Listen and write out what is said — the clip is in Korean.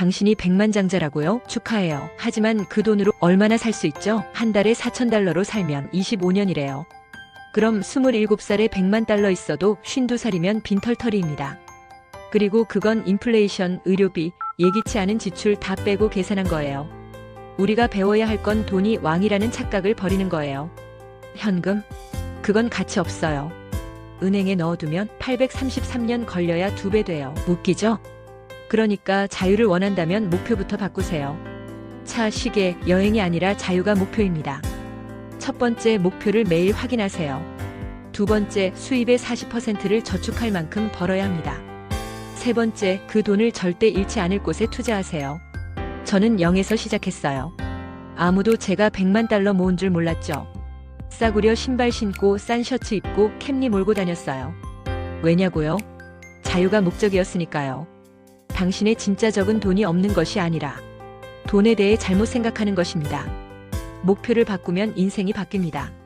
당신이 백만장자라고요? 축하해요. 하지만 그 돈으로 얼마나 살 수 있죠? 한 달에 4천 달러로 살면 25년이래요. 그럼 27살에 100만 달러 있어도 52살이면 빈털터리입니다. 그리고 그건 인플레이션, 의료비, 예기치 않은 지출 다 빼고 계산한 거예요. 우리가 배워야 할 건 돈이 왕이라는 착각을 버리는 거예요. 현금? 그건 가치 없어요. 은행에 넣어두면 833년 걸려야 두 배 돼요. 웃기죠? 그러니까 자유를 원한다면 목표부터 바꾸세요. 차, 시계, 여행이 아니라 자유가 목표입니다. 첫 번째 목표를 매일 확인하세요. 두 번째 수입의 40%를 저축할 만큼 벌어야 합니다. 세 번째 그 돈을 절대 잃지 않을 곳에 투자하세요. 저는 0에서 시작했어요. 아무도 제가 100만 달러 모은 줄 몰랐죠. 싸구려 신발 신고 싼 셔츠 입고 캡리 몰고 다녔어요. 왜냐고요? 자유가 목적이었으니까요. 당신의 진짜 적은 돈이 없는 것이 아니라 돈에 대해 잘못 생각하는 것입니다. 목표를 바꾸면 인생이 바뀝니다.